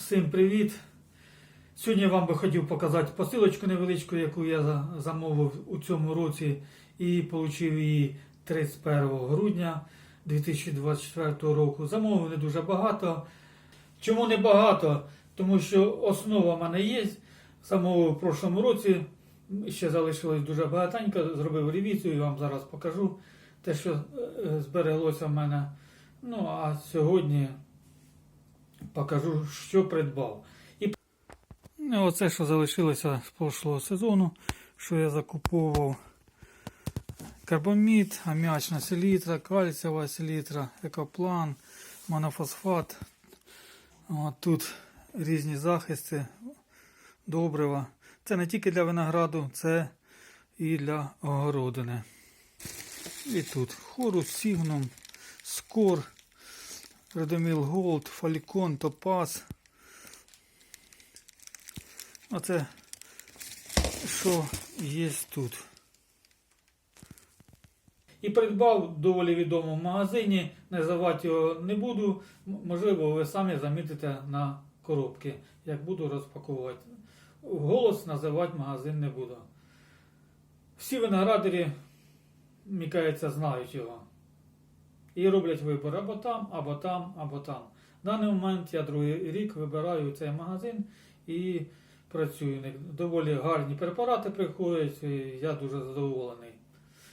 Всім привіт! Сьогодні я вам би хотів показати посилочку невеличку, яку я замовив у цьому році і отримав її 31 грудня 2024 року. Замовив не дуже багато. Чому не багато? Тому що основа в мене є. Замовив в прошлому році. Ще залишилось дуже багатенько. Зробив ревізію і вам зараз покажу те, що е, збереглося в мене. Ну а сьогодні покажу, що придбав. І Ну, оце, що залишилося з прошлого сезону, що я закуповував карбамід, аміачна селітра, кальцієва селітра, екоплан, монофосфат. От тут різні захисти, добрива. Це не тільки для винограду, це і для огородини. І тут хорус, сігнум, скор, Редоміл Голд, Фалькон, Топаз. Оце що є тут. І придбав доволі відомому магазині. Називати його не буду. Можливо, ви самі замітите на коробці, як буду розпаковувати. Голос називати магазин не буду. Всі виноградарі, мені кажеться, знають його. І роблять вибір або там, або там, або там. В даний момент я другий рік вибираю цей магазин і працюю. Доволі гарні препарати приходять, і я дуже задоволений.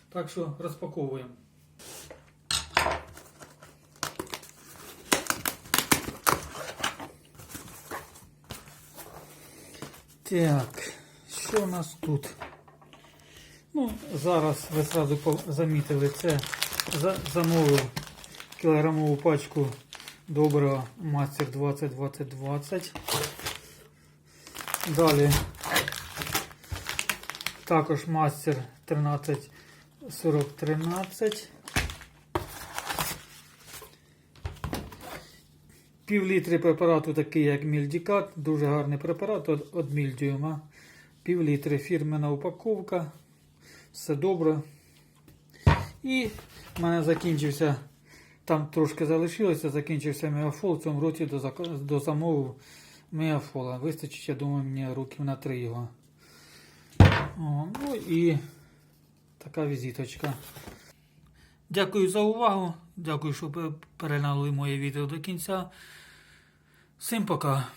Так що розпаковуємо. Так, що у нас тут? Ну, зараз ви зразу замітили це. За- Замовив кілограмову пачку доброго мастер 20 20 20. Далі також мастер 13 40 13. Пів літри препарату такий, як мільдікат, дуже гарний препарат від мільдіума. Пів літри фірмена упаковка. Все добре. І в мене закінчився, там трошки залишилося, закінчився меофол. В цьому році до, до замову меофола. Вистачить, я думаю, мені років на три його. О, ну і така візиточка. Дякую за увагу. Дякую, що ви переглянули моє відео до кінця. Всім пока.